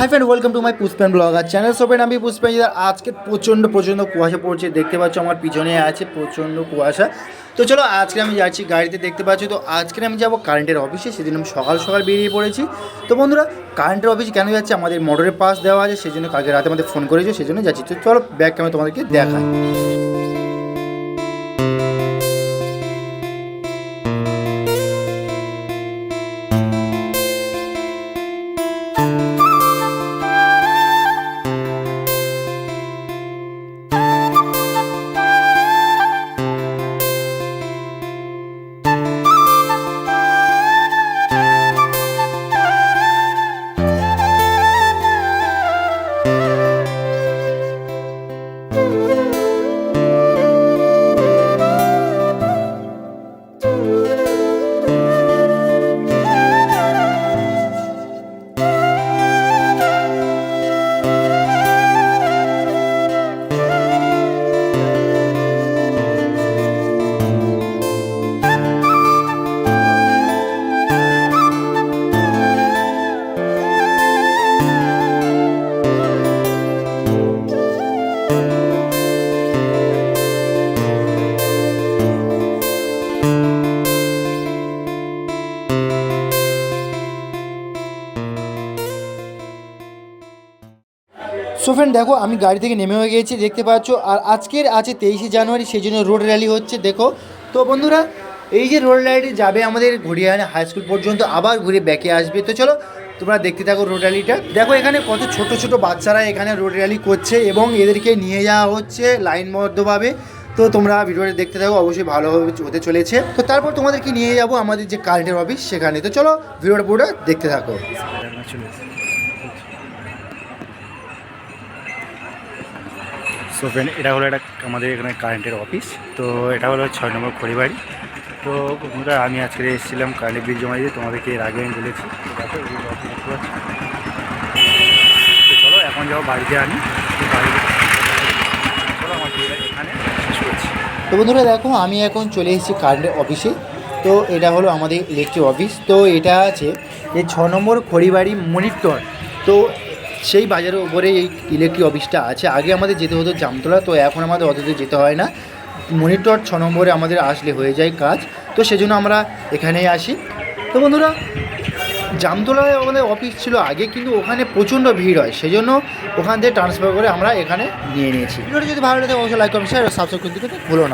Hi friend welcome to my Pushpen blogger channel সোপেন আমি পুষ্পেন আজকে প্রচণ্ড প্রচণ্ড কুয়াশা পড়ছে। দেখতে পাচ্ছ আমার পিছনে আছে প্রচণ্ড কুয়াশা। তো চলো, আজকে আমি যাচ্ছি গাড়িতে। দেখতে পাচ্ছি তো, আজকে আমি যাব কারেন্টের অফিসে সেদিন আমি সকাল সকাল বেরিয়ে পড়েছি। তো বন্ধুরা কারেন্টের অফিস কেন যাচ্ছে? আমাদের মোটরের পাস দেওয়া আছে। সেই জন্য কালকে রাতে আমাদের ফোন করেছে। সেই জন্য যাচ্ছি। তো চলো ব্যাগ আমি তোমাদেরকে দেখাই। সো ফ্রেন্ড দেখো, আমি গাড়ি থেকে নেমে হয়ে গেছি, দেখতে পাচ্ছ। আর আজকের আছে তেইশে জানুয়ারি, সেই জন্য রোড র্যালি হচ্ছে, দেখো। তো বন্ধুরা, এই যে রোড র্যালিটি যাবে আমাদের ঘড়িয়াহানা হাই স্কুল পর্যন্ত, আবার ঘুরে ব্যাকে আসবে। তো চলো, তোমরা দেখতে থাকো রোড র্যালিটা দেখো, এখানে কত ছোট ছোট বাচ্চারা এখানে রোড র্যালি করছে এবং এদেরকে নিয়ে যাওয়া হচ্ছে লাইনবদ্ধভাবে। তো তোমরা ভিডিওটা দেখতে থাকো, অবশ্যই ভালোভাবে হতে চলেছে। তো তারপর তোমাদেরকে নিয়ে যাব আমাদের যে কারেন্টের অফিস সেখানে। তো চলো, ভিডিওটা পুরোটা দেখতে থাকো। সো ফ্রেন্ড এটা হলো একটা আমাদের এখানে কারেন্টের অফিস তো এটা হলো ছয় নম্বর খড়িবাড়ি। তো বন্ধুরা, আমি আজকে এসেছিলাম কারেন্টের বিল জমা দিয়ে তোমাদেরকে এর আগে আমি বলেছি। চলো, এখন যাব বাড়িতে আনি। তো বন্ধুরা, দেখো, আমি এখন চলে এসেছি কারেন্টের অফিসে তো এটা হলো আমাদের ইলেকট্রিক অফিস তো এটা আছে এই ছ নম্বর খড়িবাড়ি মনিটর তো সেই বাজারের ওপরে এই ইলেকট্রিক অফিসটা আছে। আগে আমাদের যেতে হতো জামতলা, তো এখন আমাদের অত যেতে হয় না। মনিটর ছ নম্বরে আমাদের আসলে হয়ে যায় কাজ। তো সেজন্য আমরা এখানেই আসি। তো বন্ধুরা, জামতলায় আমাদের অফিস ছিল আগে, কিন্তু ওখানে প্রচণ্ড ভিড় হয়। সেই জন্য ওখান থেকে ট্রান্সফার করে আমরা এখানে নিয়ে নিয়েছি। ভিডিওটা যদি ভালো লাগে অবশ্যই লাইক কমেন্ট সাবস্ক্রাইব করতে ভুলো না।